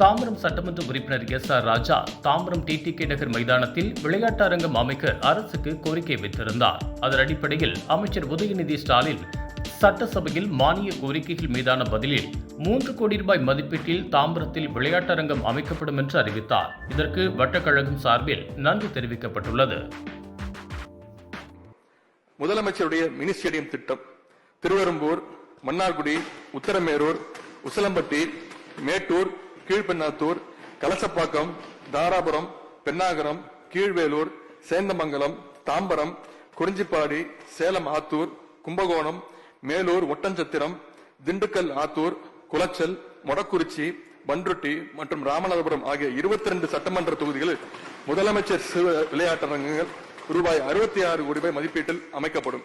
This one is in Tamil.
தாம்பரம் சட்டமன்ற உறுப்பினர் S R Raja Tambaram TTK Nagar மைதானத்தில் விளையாட்டு அரங்கம் அமைக்க அரசுக்கு கோரிக்கை வைத்திருந்தார். அதன் அடிப்படையில் அமைச்சர் உதயநிதி ஸ்டாலின் சட்டசபையில் மானிய கோரிக்கைகள் மீதான பதிலில் மூன்று கோடி ரூபாய் மதிப்பீட்டில் தாம்பரத்தில் விளையாட்டரங்கம் அமைக்கப்படும் என்று அறிவித்தார். இதற்கு வட்டக்கழகம் சார்பில் நன்றி தெரிவிக்கப்பட்டுள்ளது. முதலமைச்சருடைய மினி ஸ்டேடியம் திட்டம் திருவெரும்பூர் மன்னார்குடி உத்தரமேரூர் உசிலம்பட்டி மேட்டூர் கீழ்பெண்ணாத்தூர் கலசப்பாக்கம் தாராபுரம் பெண்ணாகரம் கீழ்வேலூர் சேந்தமங்கலம் தாம்பரம் குறிஞ்சிப்பாடி சேலம் ஆத்தூர் கும்பகோணம் மேலூர் ஒட்டஞ்சத்திரம் திண்டுக்கல் ஆத்தூர் குளச்சல் மொடக்குறிச்சி பன்ருட்டி மற்றும் ராமநாதபுரம் ஆகிய 22 சட்டமன்ற தொகுதிகளில் முதலமைச்சர் சிறு விளையாட்டரங்குகள் ரூபாய் அறுபத்தி ஆறு கோடி ரூபாய் மதிப்பீட்டில் அமைக்கப்படும்.